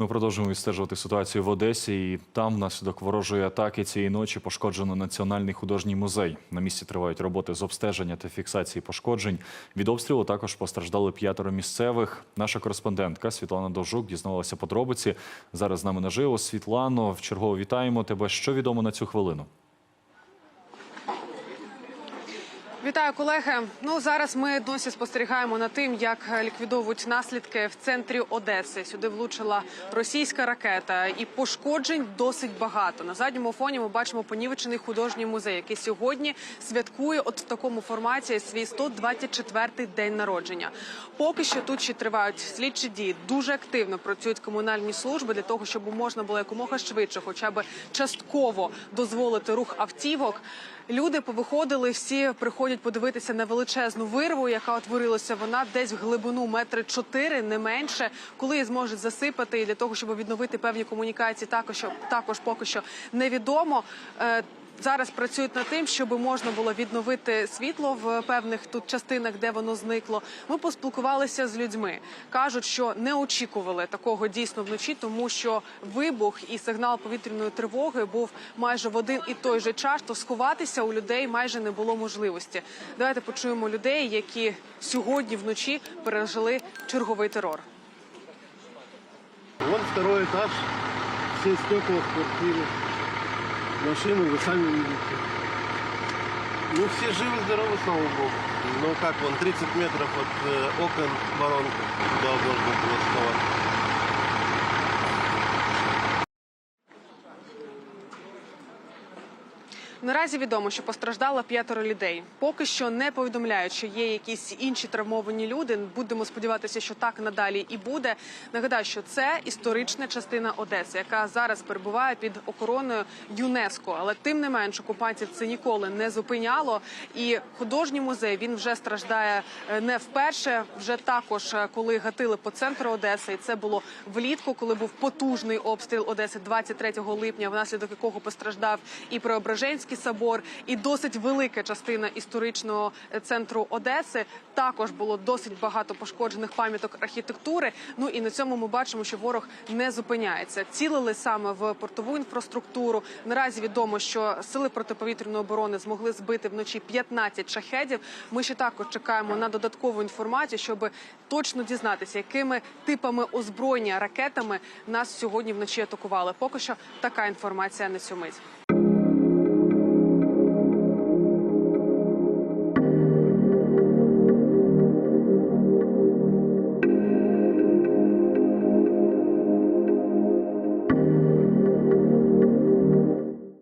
Ми продовжуємо відстежувати ситуацію в Одесі. І там, внаслідок ворожої атаки цієї ночі, пошкоджено Національний художній музей. На місці тривають роботи з обстеження та фіксації пошкоджень. Від обстрілу також постраждали п'ятеро місцевих. Наша кореспондентка Світлана Довжук дізнавалася подробиці. Зараз з нами наживо. Світлано, вчергово вітаємо тебе. Що відомо на цю хвилину? Вітаю, колеги. Ну зараз ми досі спостерігаємо над тим, як ліквідовують наслідки в центрі Одеси. Сюди влучила російська ракета, і пошкоджень досить багато. На задньому фоні ми бачимо понівечений художній музей, який сьогодні святкує от в такому форматі свій 124-й день народження. Поки що тут ще тривають слідчі дії. Дуже активно працюють комунальні служби для того, щоб можна було якомога швидше, хоча б частково дозволити рух автівок. Люди повиходили, всі приходять подивитися на величезну вирву, яка утворилася. Вона десь в глибину метри чотири, не менше. Коли її зможуть засипати і для того, щоб відновити певні комунікації, також також поки що невідомо. Зараз працюють над тим, щоб можна було відновити світло в певних тут частинах, де воно зникло. Ми поспілкувалися з людьми. кажуть, що не очікували такого дійсно вночі, тому що вибух і сигнал повітряної тривоги був майже в один і той же час. То сховатися у людей майже не було можливості. Давайте почуємо людей, які сьогодні вночі пережили черговий терор. Вон второй этаж, все стекла в квартире, машину вы сами видите. Ну, все живы-здоровы, слава богу. Ну, как вон, 30 метров от э, окон воронка, куда можно было сховать. Наразі відомо, що постраждало п'ятеро людей. Поки що не повідомляють, що є якісь інші травмовані люди. Будемо сподіватися, що так надалі і буде. Нагадаю, що це історична частина Одеси, яка зараз перебуває під охороною ЮНЕСКО. Але тим не менш окупантів це ніколи не зупиняло. І художній музей він вже страждає е, не вперше. Вже також е, коли гатили по центру Одеси, і це було влітку, коли був потужний обстріл Одеси 23 липня, внаслідок якого постраждав і Преображенський собор, і досить велика частина історичного е, центру Одеси. Також було досить багато пошкоджених пам'яток архітектури. Ну і на цьому ми бачимо, що ворог не зупиняється. Цілили саме в портову інфраструктуру. Наразі відомо, що сили протиповітряної оборони змогли збити вночі 15 шахедів. Ми ще також чекаємо на додаткову інформацію, щоб точно дізнатися, якими типами озброєння ракетами нас сьогодні вночі атакували. Поки що така інформація на цю мить.